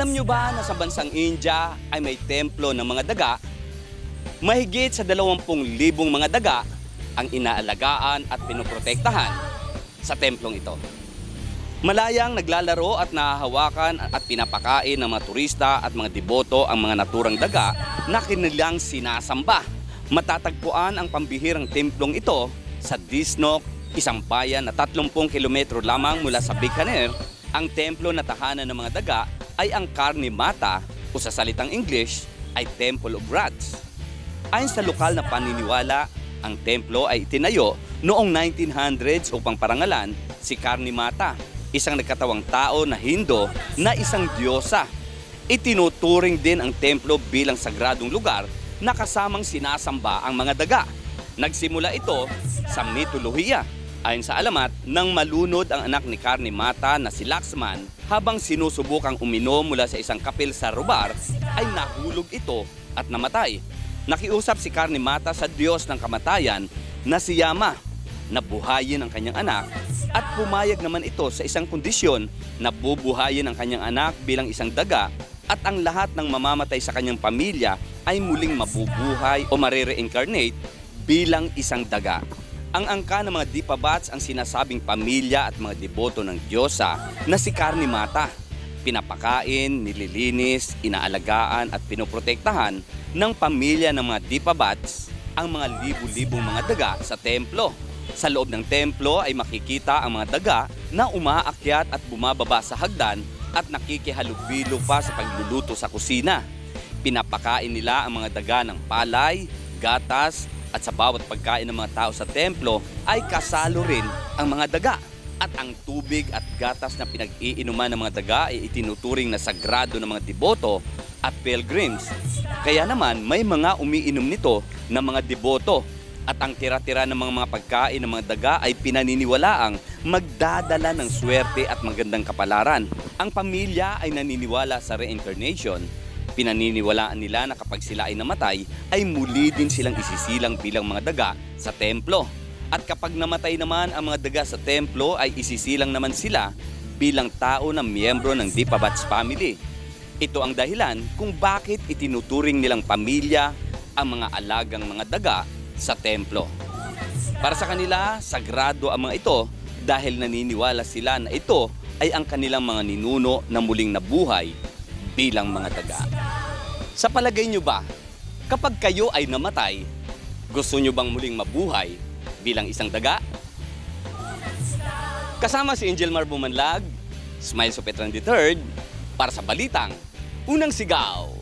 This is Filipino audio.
Alam nyo ba na sa bansang India ay may templo ng mga daga? Mahigit sa 20,000 mga daga ang inaalagaan at pinoprotektahan sa templong ito. Malayang naglalaro at nahahawakan at pinapakain ng mga turista at mga deboto ang mga naturang daga na kanilang sinasamba. Matatagpuan ang pambihirang templong ito sa Disnok, isang bayan na 30 kilometro lamang mula sa Bikaner. Ang templo na tahanan ng mga daga ay ang Karni Mata o sa salitang English ay Temple of Rats. Ayon sa lokal na paniniwala, ang templo ay itinayo noong 1900s upang parangalan si Karni Mata, isang nagkatawang tao na Hindo na isang diyosa. Itinuturing din ang templo bilang sagradong lugar na kasamang sinasamba ang mga daga. Nagsimula ito sa mitolohiya. Ayon sa alamat, nang malunod ang anak ni Karni Mata na si Laxman habang sinusubukang uminom mula sa isang kapil sa Rubar, ay nahulog ito at namatay. Nakiusap si Karni Mata sa Diyos ng kamatayan na si Yama na buhayin ang kanyang anak at pumayag naman ito sa isang kondisyon na bubuhayin ang kanyang anak bilang isang daga at ang lahat ng mamamatay sa kanyang pamilya ay muling mabubuhay o marire-incarnate bilang isang daga. Ang angka ng mga dipabats ang sinasabing pamilya at mga deboto ng Diyosa na si Karni Mata. Pinapakain, nililinis, inaalagaan at pinoprotektahan ng pamilya ng mga dipabats ang mga libu-libong mga daga sa templo. Sa loob ng templo ay makikita ang mga daga na umaakyat at bumababa sa hagdan at nakikihalubilo pa sa pagluluto sa kusina. Pinapakain nila ang mga daga ng palay, gatas, at sa bawat pagkain ng mga tao sa templo ay kasalo rin ang mga daga. At ang tubig at gatas na pinag-iinuman ng mga daga ay itinuturing na sagrado ng mga deboto at pilgrims. Kaya naman may mga umiinom nito ng mga deboto at ang tira-tira ng mga, mga pagkain ng mga daga ay pinaniniwalaang magdadala ng swerte at magandang kapalaran. Ang pamilya ay naniniwala sa reincarnation Pinaniniwalaan nila na kapag sila ay namatay, ay muli din silang isisilang bilang mga daga sa templo. At kapag namatay naman ang mga daga sa templo, ay isisilang naman sila bilang tao na miyembro ng Dipabats family. Ito ang dahilan kung bakit itinuturing nilang pamilya ang mga alagang mga daga sa templo. Para sa kanila, sagrado ang mga ito dahil naniniwala sila na ito ay ang kanilang mga ninuno na muling nabuhay bilang mga daga. Sa palagay nyo ba, kapag kayo ay namatay, gusto nyo bang muling mabuhay bilang isang daga? Kasama si Angel Mar Bumanlag, Smile Sopetran III, para sa Balitang, Unang Sigaw.